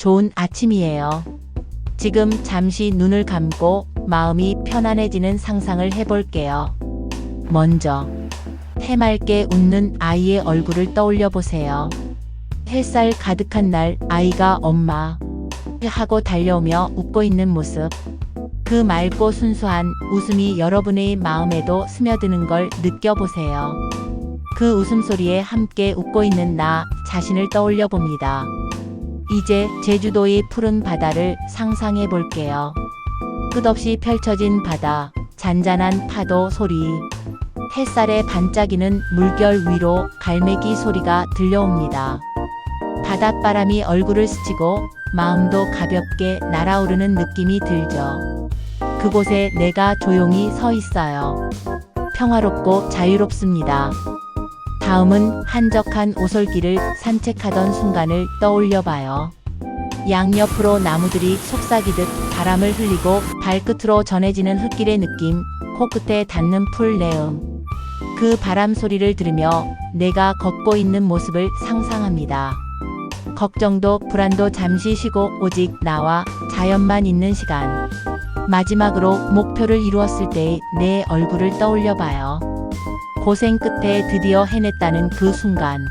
좋은 아침이에요. 지금 잠시 눈을 감고 마음이 편안해지는 상상을 해볼게요. 먼저, 해맑게 웃는 아이의 얼굴을 떠올려 보세요. 햇살 가득한 날 아이가 엄마 하고 달려오며 웃고 있는 모습. 그 맑고 순수한 웃음이 여러분의 마음에도 스며드는 걸 느껴보세요. 그 웃음소리에 함께 웃고 있는 나 자신을 떠올려 봅니다. 이제 제주도의 푸른 바다를 상상해 볼게요. 끝없이 펼쳐진 바다, 잔잔한 파도 소리, 햇살에 반짝이는 물결 위로 갈매기 소리가 들려옵니다. 바닷바람이 얼굴을 스치고 마음도 가볍게 날아오르는 느낌이 들죠. 그곳에 내가 조용히 서 있어요. 평화롭고 자유롭습니다. 다음은 한적한 오솔길을 산책하던 순간을 떠올려 봐요. 양옆으로 나무들이 속삭이듯 바람을 흘리고 발끝으로 전해지는 흙길의 느낌, 코끝에 닿는 풀 내음. 그 바람 소리를 들으며 내가 걷고 있는 모습을 상상합니다. 걱정도 불안도 잠시 쉬고 오직 나와 자연만 있는 시간. 마지막으로 목표를 이루었을 때의 내 얼굴을 떠올려 봐요. 고생 끝에 드디어 해냈다는 그 순간.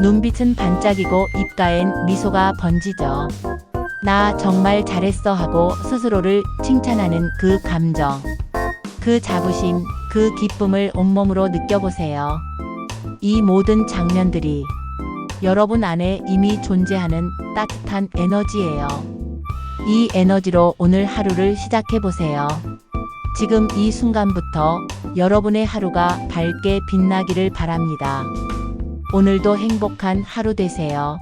눈빛은 반짝이고 입가엔 미소가 번지죠. 나 정말 잘했어 하고 스스로를 칭찬하는 그 감정. 그 자부심, 그 기쁨을 온몸으로 느껴보세요. 이 모든 장면들이 여러분 안에 이미 존재하는 따뜻한 에너지예요. 이 에너지로 오늘 하루를 시작해 보세요. 지금 이 순간부터 여러분의 하루가 밝게 빛나기를 바랍니다. 오늘도 행복한 하루 되세요.